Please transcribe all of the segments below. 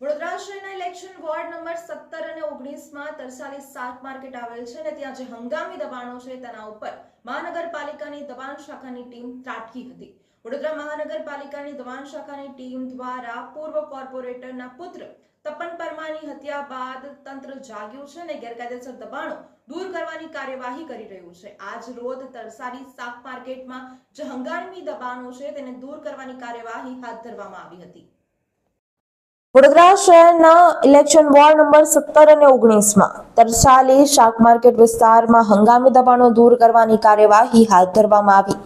વડોદરા શહેરના election ward number સત્તર અને ઓગણીસમાં તરસાલી શાક માર્કેટ આવેલ છે અને ત્યાં જે હંગામી દબાણો છે તેના ઉપર મહાનગરપાલિકાની દબાણ શાખાની ટીમ ત્રાટકી હતી. વડોદરા મહાનગરપાલિકાની દબાણ શાખાની ટીમ દ્વારા પૂર્વ કોર્પોરેટરના પુત્ર તપન પરમાની હત્યા બાદ તંત્ર જાગ્યું છે અને ગેરકાયદેસર દબાણો દૂર કરવાની કાર્યવાહી કરી રહ્યું છે. આજ રોજ તરસાલી શાક માર્કેટમાં જે હંગામી દબાણો છે તેને દૂર કરવાની કાર્યવાહી હાથ ધરવામાં આવી હતી. વડોદરા શહેરના ઇલેક્શન વોર્ડ નંબર સત્તર અને ઓગણીસમાં તરસાલી શાક માર્કેટ વિસ્તારમાં હંગામી દબાણો દૂર કરવાની કાર્યવાહી હાથ ધરવામાં આવી.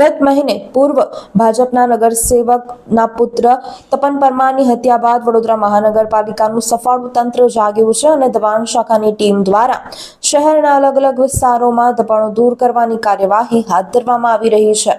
ગત મહિને પૂર્વ ભાજપના નગરસેવકના પુત્ર તપન પરમારની હત્યા બાદ વડોદરા મહાનગરપાલિકાનું સફળ તંત્ર જાગ્યું છે અને દબાણ શાખાની ટીમ દ્વારા શહેરના અલગ અલગ વિસ્તારોમાં દબાણો દૂર કરવાની કાર્યવાહી હાથ ધરવામાં આવી રહી છે.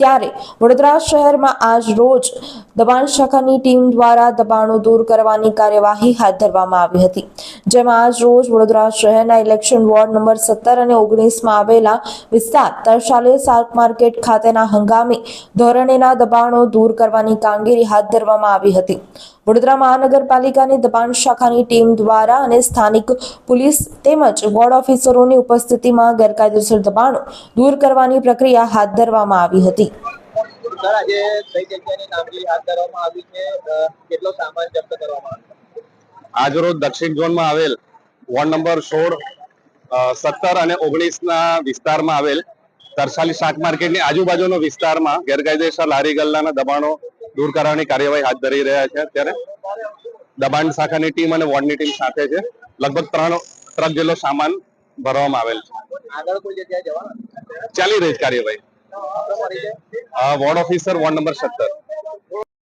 ત્યારે વડોદરા શહેરમાં આજ રોજ દબાણ શાખાની ટીમ દ્વારા દબાણો દૂર કરવાની કાર્યવાહી હાથ ધરવામાં આવી હતી. જેમાં આજ રોજ વડોદરા શહેરના ઇલેક્શન વોર્ડ નંબર સત્તર અને ઓગણીસમાં આવેલા વિસ્તાર તરશાલે શાક માર્કેટ ખાતેના હંગામી ધોરણેના દબાણો દૂર કરવાની કામગીરી હાથ ધરવામાં આવી હતી. વડોદરા મહાનગરપાલિકાની દબાણ શાખાની ટીમ દ્વારા અને સ્થાનિક પોલીસ તેમજ વોર્ડ ઓફિસરોની ઉપસ્થિતિમાં ગેરકાયદેસર દબાણો દૂર કરવાની પ્રક્રિયા હાથ ધરવામાં આવી હતી. આવ્યો? આજરોજ દક્ષિણ ઝોનમાં આવેલ વોર્ડ નંબર સોળ સત્તર અને ઓગણીસ ના વિસ્તારમાં આવેલ તરસાલી શાક માર્કેટની આજુબાજુનો વિસ્તારમાં ગેરકાયદેસર લારી ગલ્લાના દબાણો દૂર કરવાની કાર્યવાહી હાથ ધરી રહ્યા છે. અત્યારે દબાણ શાખાની ટીમ અને વોર્ડની ટીમ સાથે છે. લગભગ ત્રણ ટ્રક જેટલો સામાન ભરવામાં આવેલ છે. ચાલી રહી કાર્યવાહી. વોર્ડ ઓફિસર વોર્ડ નંબર સત્તર.